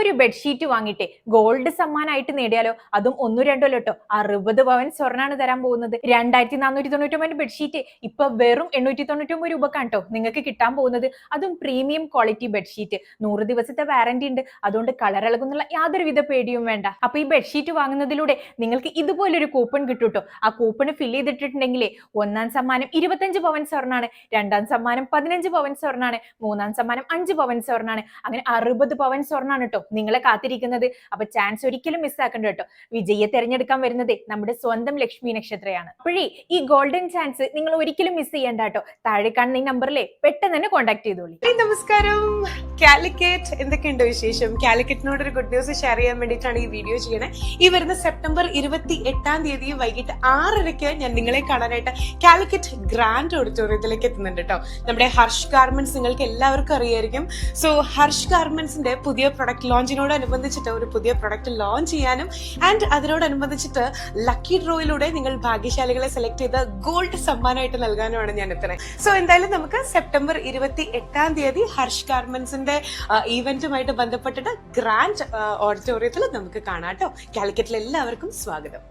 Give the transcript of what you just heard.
ഒരു ബെഡ്ഷീറ്റ് വാങ്ങിയിട്ട് ഗോൾഡ് സമ്മാനമായിട്ട് നേടിയാലോ? അതും ഒന്നു രണ്ടോ കേട്ടോ. അറുപത് പവൻ സ്വർണാണ് തരാൻ പോകുന്നത്. രണ്ടായിരത്തി നാനൂറ്റി തൊണ്ണൂറ്റൊമ്പത് ബെഡ്ഷീറ്റ് ഇപ്പൊ വെറും എണ്ണൂറ്റി തൊണ്ണൂറ്റൊമ്പത് രൂപക്കാണ് കേട്ടോ നിങ്ങൾക്ക് കിട്ടാൻ പോകുന്നത്. അതും പ്രീമിയം ക്വാളിറ്റി ബെഡ്ഷീറ്റ് നൂറ് ദിവസത്തെ വാറന്റി ഉണ്ട്. അതുകൊണ്ട് കളർ ഇളകുന്നുള്ള യാതൊരുവിധ പേടിയും വേണ്ട. അപ്പൊ ഈ ബെഡ്ഷീറ്റ് വാങ്ങുന്നതിലൂടെ നിങ്ങൾക്ക് ഇതുപോലൊരു കൂപ്പൺ കിട്ടൂട്ടോ കേട്ടോ. ആ കൂപ്പൺ ഫില്ല് ചെയ്തിട്ടുണ്ടെങ്കിലേ ഒന്നാം സമ്മാനം ഇരുപത്തഞ്ച് പവൻ സ്വർണാണ്. രണ്ടാം സമ്മാനം പതിനഞ്ച് പവൻ സ്വർണാണ്. മൂന്നാം സമ്മാനം അഞ്ച് പവൻ സ്വർണാണ്. അങ്ങനെ അറുപത് പവൻ സ്വർണാണ് കേട്ടോ. നിങ്ങളെ കാത്തിരിക്കുന്നത്. അപ്പൊ ചാൻസ് ഒരിക്കലും മിസ്സാക്കണ്ട കേട്ടോ. വിജയെ തെരഞ്ഞെടുക്കാൻ വരുന്നത് നമ്മുടെ സ്വന്തം ലക്ഷ്മി നക്ഷത്രയാണ്. അപ്പോഴേ ഈ ഗോൾഡൻ ചാൻസ് നിങ്ങൾ ഒരിക്കലും മിസ് ചെയ്യണ്ട കേട്ടോ. താഴെ കാണുന്ന ഈ നമ്പറിലെ പെട്ടെന്ന് തന്നെ കോൺടാക്ട് ചെയ്തോളി. നമസ്കാരം. കാലിക്കറ്റ് എന്തൊക്കെയുണ്ട് വിശേഷം? കാലിക്കറ്റിനോട് ഒരു ഗുഡ് ന്യൂസ് ഷെയർ ചെയ്യാൻ വേണ്ടിയിട്ടാണ് ഈ വീഡിയോ ചെയ്യുന്നത് ഈ വരുന്ന സെപ്റ്റംബർ ഇരുപത്തി എട്ടാം തീയതി വൈകിട്ട് ആറരയ്ക്ക് ഞാൻ നിങ്ങളെ കാണാനായിട്ട് കാലിക്കറ്റ് ഗ്രാൻഡ് ഓഡിറ്റോറിയത്തിലേക്ക് എത്തുന്നുണ്ട് കേട്ടോ നമ്മുടെ ഹർഷ് ഗാർമെന്റ്സ് നിങ്ങൾക്ക് എല്ലാവർക്കും അറിയായിരിക്കും. സോ ഹർഷ് ഗാർമെന്റ്സിന്റെ പുതിയ പ്രൊഡക്റ്റ് ലോഞ്ചിനോടനുബന്ധിച്ചിട്ട് ഒരു പുതിയ പ്രൊഡക്റ്റ് ലോഞ്ച് ചെയ്യാനും ആൻഡ് അതിനോടനുബന്ധിച്ചിട്ട് ലക്കി ഡ്രോയിലൂടെ നിങ്ങൾ ഭാഗ്യശാലികളെ സെലക്ട് ചെയ്ത് ഗോൾഡ് സമ്മാനമായിട്ട് നൽകാനുമാണ് ഞാൻ എത്തുന്നത്. സോ എന്തായാലും നമുക്ക് സെപ്റ്റംബർ ഇരുപത്തി എട്ടാം തീയതി ഹർഷ് ഗാർമെന്റ്സിന്റെ ഈവന്റുമായിട്ട് ബന്ധപ്പെട്ടിട്ട് ഗ്രാൻഡ് ഓഡിറ്റോറിയത്തിൽ നമുക്ക് കാണാം കേട്ടോ. കാലിക്കറ്റിൽ എല്ലാവർക്കും സ്വാഗതം.